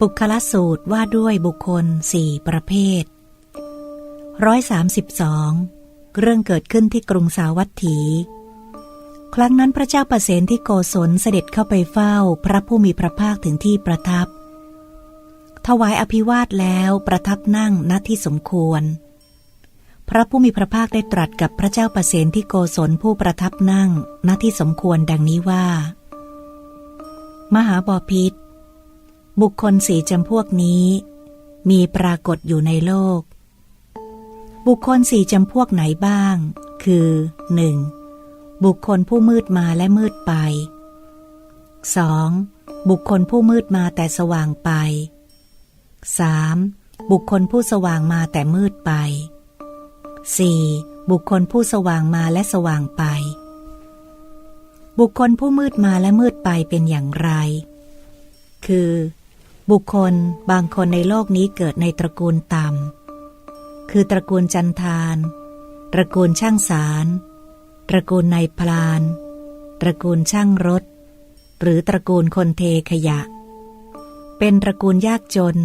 ปุคละสูตรว่าด้วยบุคคลสี่ประเภทร้อยสามสิบสองเรื่องเกิดขึ้นที่กรุงสาวัตถี ครั้งนั้นพระเจ้าประเสนที่โกศลเสด็จเข้าไปเฝ้าพระผู้มีพระภาคถึงที่ประทับ ถวายอภิวาทแล้วประทับนั่งณที่สมควร พระผู้มีพระภาคได้ตรัสกับพระเจ้าประเสนที่โกศลผู้ประทับนั่งณที่สมควรดังนี้ว่า มหาบอพิษ บุคคลสี่จำพวกนี้ มีปรากฏอยู่ในโลก บุคคลสี่จำพวกไหนบ้าง คือ 1. บุคคลผู้มืดมาและมืดไป 2. บุคคลผู้มืดมาแต่สว่างไป 3. บุคคลผู้สว่างมาแต่มืดไป 4. บุคคลผู้สว่างมาและสว่างไป บุคคลผู้มืดมาและมืดไปเป็นอย่างไร คือ บุคคลบางคนในโลกนี้เกิดในตระกูลต่ำ คือตระกูลจันทาน ตระกูลช่างสาร ตระกูลนายพลาน ตระกูลช่างรถ หรือตระกูลคนเทขยะ เป็นตระกูลยากจน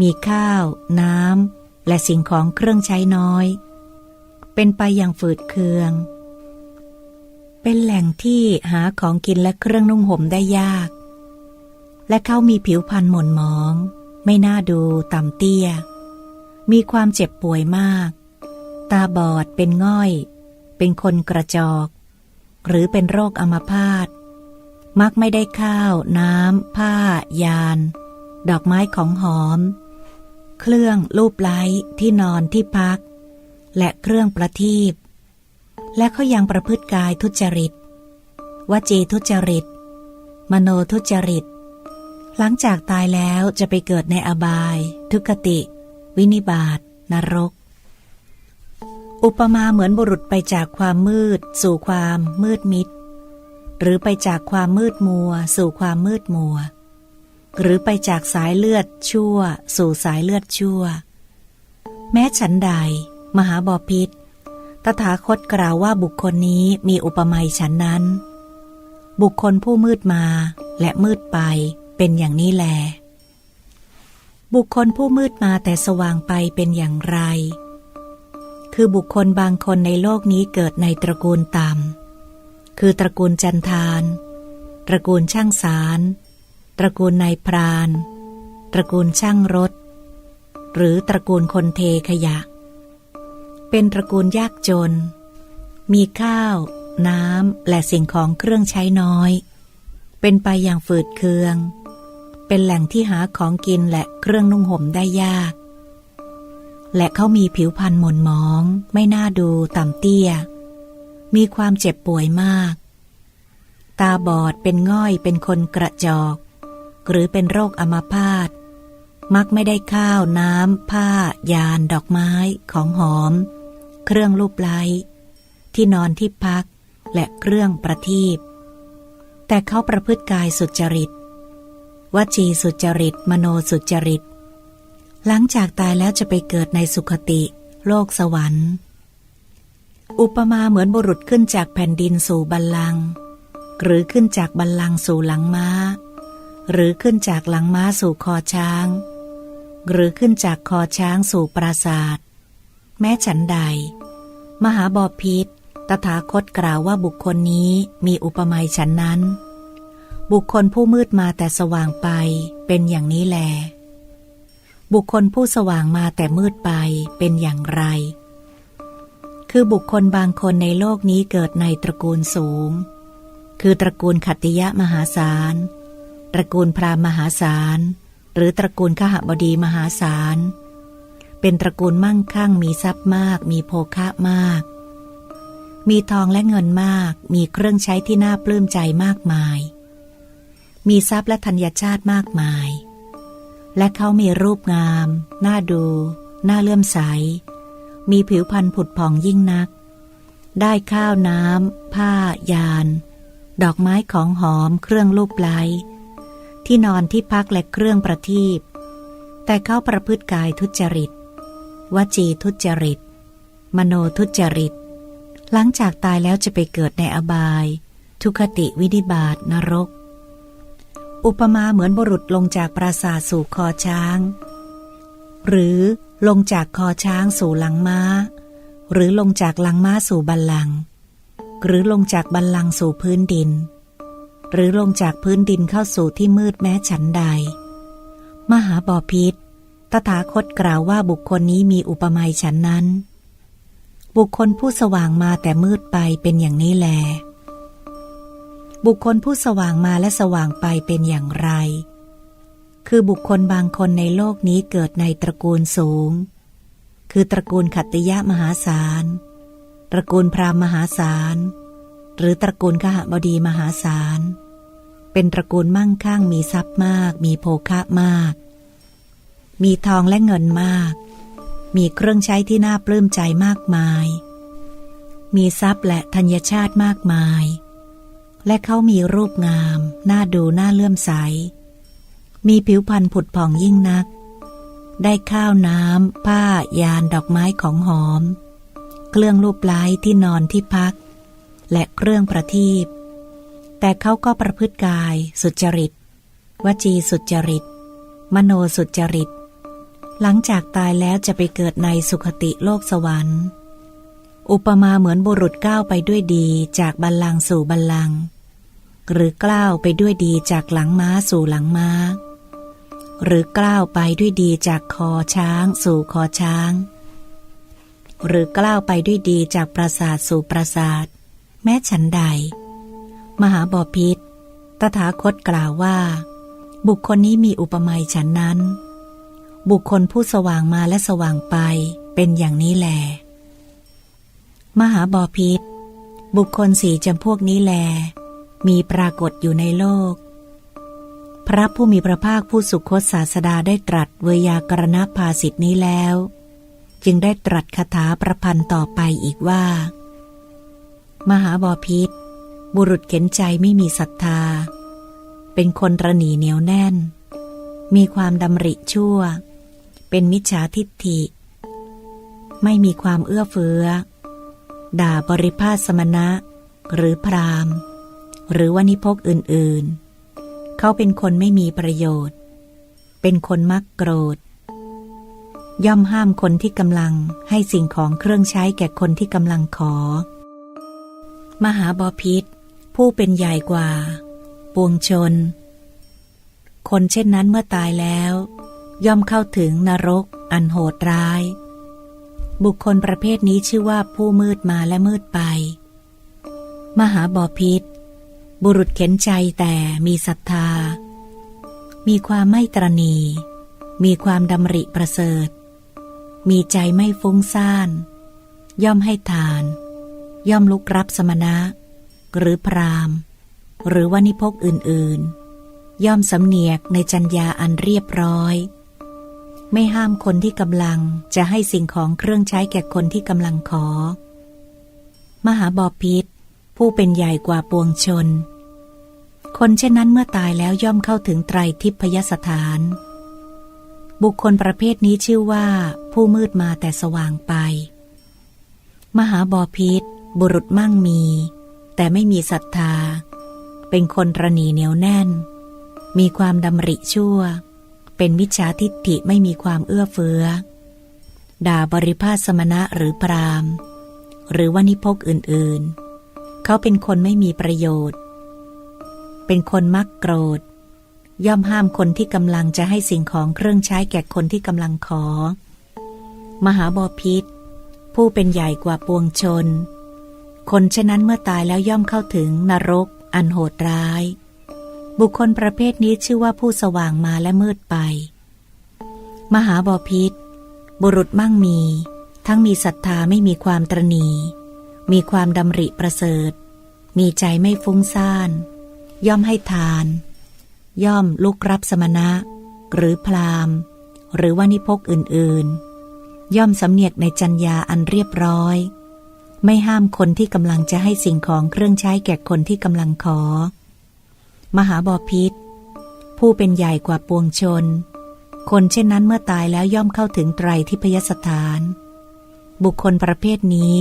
มีข้าว น้ำ และสิ่งของเครื่องใช้น้อย เป็นไปอย่างฝืดเคือง เป็นแหล่งที่หาของกินและเครื่องนุ่งห่มได้ยาก และเขามีผิวพรรณหม่นหมอง ไม่น่าดูต่ำเตี้ย มีความเจ็บป่วยมาก ตาบอดเป็นง่อย เป็นคนกระจอก หรือเป็นโรคอัมพาตมักไม่ได้ข้าว น้ำ ผ้า ยาน ดอกไม้ของหอม เครื่องลูบไล้ที่นอนที่พัก และเครื่องประทีปและเขายังประพฤติกายทุจริต วจีทุจริต มโนทุจริต หลังจากตายแล้วจะไปเกิดในอบาย ทุกติ วินิบาตนรก อุปมาเหมือนบุรุษไปจากความมืด สู่ความมืดมิด หรือไปจากความมืดมัว สู่ความมืดมัว หรือไปจากสายเลือดชั่ว สู่สายเลือดชั่ว แม้ฉันใด มหาบอพิษตถาคตกล่าวว่าบุคคลนี้มีอุปมาฉันนั้น บุคคลผู้มืดมาและมืดไป เป็นอย่างนี้แล บุคคลผู้มืดมาแต่สว่างไปเป็นอย่างไร คือบุคคลบางคนในโลกนี้เกิดในตระกูลต่ำ คือตระกูลจันทาน ตระกูลช่างสาร ตระกูลนายพราน ตระกูลช่างรถ หรือตระกูลคนเทขยะ เป็นตระกูลยากจน มีข้าว น้ำ และสิ่งของเครื่องใช้น้อยเป็นไปอย่างฝืดเคือง เป็นแหล่งที่หาของกินและเครื่องนุ่งห่มได้ยาก และเขามีผิวพรรณหม่นหมอง ไม่น่าดูต่ำเตี้ย มีความเจ็บป่วยมาก ตาบอดเป็นง่อยเป็นคนกระจอก หรือเป็นโรคอัมาพาตมักไม่ได้ข้าวน้ำ ผ้า ยาน ดอกไม้ ของหอม เครื่องลูบไล้ที่นอนที่พักและเครื่องประทีปแต่เขาประพฤติกายสุจริต วจีสุจริต มโนสุจริต หลังจากตายแล้วจะไปเกิดในสุคติ โลกสวรรค์ อุปมาเหมือนบุรุษขึ้นจากแผ่นดินสู่บัลลังก์หรือขึ้นจากบัลลังก์สู่หลังม้า หรือขึ้นจากหลังม้าสู่คอช้าง หรือขึ้นจากคอช้างสู่ปราศาสตร์แม้ฉันใด มหาบอพิษตถาคตกล่าวว่าบุคคลนี้มีอุปมาฉันนั้น บุคคลผู้มืดมาแต่สว่างไปเป็นอย่างนี้แล บุคคลผู้สว่างมาแต่มืดไปเป็นอย่างไร คือบุคคลบางคนในโลกนี้เกิดในตระกูลสูง คือตระกูลขัตติยะมหาศาล ตระกูลพราหมมหาศาล หรือตระกูลขหบดีมหาศาล เป็นตระกูลมั่งคั่งมีทรัพย์มาก มีโภคะมาก มีทองและเงินมาก มีเครื่องใช้ที่น่าปลื้มใจมากมาย มีทรัพย์และธัญชาติมากมาย และเขามีรูปงาม น่าดู น่าเลื่อมใส มีผิวพรรณผุดผ่องยิ่งนัก ได้ข้าวน้ำ ผ้า ยาน ดอกไม้ของหอม เครื่องลูบไล้ที่นอนที่พักและเครื่องประทีปแต่เขาประพฤติกายทุจริต วจีทุจริต มโนทุจริต หลังจากตายแล้วจะไปเกิดในอบาย ทุคติวินิบาตนรก อุปมาเหมือนบุรุษลงจากปราสาทสู่คอช้าง หรือลงจากคอช้างสู่หลังม้า หรือลงจากหลังม้าสู่บัลลัง หรือลงจากบัลลังสู่พื้นดิน หรือลงจากพื้นดินเข้าสู่ที่มืดแม้ฉันใด มหาบอพิษตถาคตกล่าวว่าบุคคลนี้มีอุปมาฉันนั้น บุคคลผู้สว่างมาแต่มืดไปเป็นอย่างนี้แล บุคคลผู้สว่างมาและสว่างไปเป็นอย่างไร คือบุคคลบางคนในโลกนี้เกิดในตระกูลสูง คือตระกูลขัตติยะมหาศาล ตระกูลพราหมณ์มหาศาล หรือตระกูลขหบดีมหาศาล เป็นตระกูลมั่งคั่งมีทรัพย์มาก มีโภคะมาก มีทองและเงินมาก มีเครื่องใช้ที่น่าปลื้มใจมากมาย มีทรัพย์และธัญชาติมากมาย และเขามีรูปงาม น่าดูน่าเลื่อมใส มีผิวพรรณผุดผ่องยิ่งนัก ได้ข้าวน้ำ ผ้ายานดอกไม้ของหอม เครื่องรูปไล้ที่นอนที่พัก และเครื่องประทีปแต่เขาก็ประพฤติกาย สุจริต วจีสุจริต มโนสุจริต หลังจากตายแล้วจะไปเกิดในสุคติโลกสวรรค์อุปมาเหมือนบุรุษก้าวไปด้วยดีจากบัลลังก์สู่บัลลังก์ หรือกล้าวไปด้วยดีจากหลังม้าสู่หลังม้า หรือกล้าวไปด้วยดีจากคอช้างสู่คอช้าง หรือกล้าวไปด้วยดีจากปราสาทสู่ปราสาท แม้ฉันใด มหาบอพิษตถาคตกล่าวว่า บุคคลนี้มีอุปมาฉันนั้น บุคคลผู้สว่างมาและสว่างไปเป็นอย่างนี้แหลมหาบอพิษบุคคลสี่จำพวกนี้แล มีปรากฏอยู่ในโลก พระผู้มีพระภาคผู้สุคตศาสดาได้ตรัสเวยากรณภาสิทธินี้แล้ว จึงได้ตรัสคาถาประพันธ์ต่อไปอีกว่า มหาบอพิษบุรุษเข็นใจไม่มีศรัทธา เป็นคนระหนีเหนียวแน่น มีความดำริชั่ว เป็นมิจฉาทิฏฐิ ไม่มีความเอื้อเฟื้อ ด่าบริพาสมณะ หรือพราม หรือวนิพกอื่นๆ เขาเป็นคนไม่มีประโยชน์ เป็นคนมักโกรธ ย่อมห้ามคนที่กำลังให้สิ่งของเครื่องใช้แก่คนที่กำลังขอ มหาบอพิษ ผู้เป็นใหญ่กว่า ปวงชน คนเช่นนั้นเมื่อตายแล้ว ย่อมเข้าถึงนรก อันโหดร้าย บุคคลประเภทนี้ชื่อว่าผู้มืดมาและมืดไป มหาบอพิษ บุรุษเข็นใจแต่มีศรัทธา มีความไม่ตรณี มีความดำริประเสริฐ มีใจไม่ฟุ้งซ่าน ย่อมให้ทาน ย่อมลุกรับสมณะ หรือพรามหรือวานิพกอื่นๆ ย่อมสำเนียกในจัญญาอันเรียบร้อย ไม่ห้ามคนที่กำลังจะให้สิ่งของเครื่องใช้แก่คนที่กำลังขอ มหาบอพิษผู้เป็นใหญ่กว่าปวงชน คนเช่นนั้นเมื่อตายแล้วย่อมเข้าถึงไตรทิพยสถาน บุคคลประเภทนี้ชื่อว่า ผู้มืดมาแต่สว่างไป มหาบอพิษบุรุษมั่งมี แต่ไม่มีศรัทธา เป็นคนระหนีเหนียวแน่น มีความดำริชั่ว เป็นมิจฉาทิฏฐิไม่มีความเอื้อเฟื้อ ด่าบริพาสมณะหรือพรามหรือวานิพกอื่นๆ เขาเป็นคนไม่มีประโยชน์ เป็นคนมักโกรธ ย่อมห้ามคนที่กำลังจะให้สิ่งของเครื่องใช้แก่คนที่กำลังขอ มหาบอพิษ ผู้เป็นใหญ่กว่าปวงชน คนเช่นนั้นเมื่อตายแล้วย่อมเข้าถึงนรก อันโหดร้าย บุคคลประเภทนี้ชื่อว่าผู้สว่างมาและมืดไป มหาบอพิษ บุรุษมั่งมี ทั้งมีศรัทธาไม่มีความตรณีมีความดำริประเสริฐ มีใจไม่ฟุ้งซ่าน ย่อมให้ทาน ย่อมลุกรับสมณะ หรือพรามหรือวานิพกอื่นๆ ย่อมสำเนียกในจัญญาอันเรียบร้อย ไม่ห้ามคนที่กำลังจะให้สิ่งของเครื่องใช้แก่คนที่กำลังขอ มหาบอพิษ ผู้เป็นใหญ่กว่าปวงชน คนเช่นนั้นเมื่อตายแล้วย่อมเข้าถึงไตรทิพยสถาน บุคคลประเภทนี้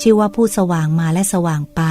ชื่อว่าผู้สว่างมาและสว่างไป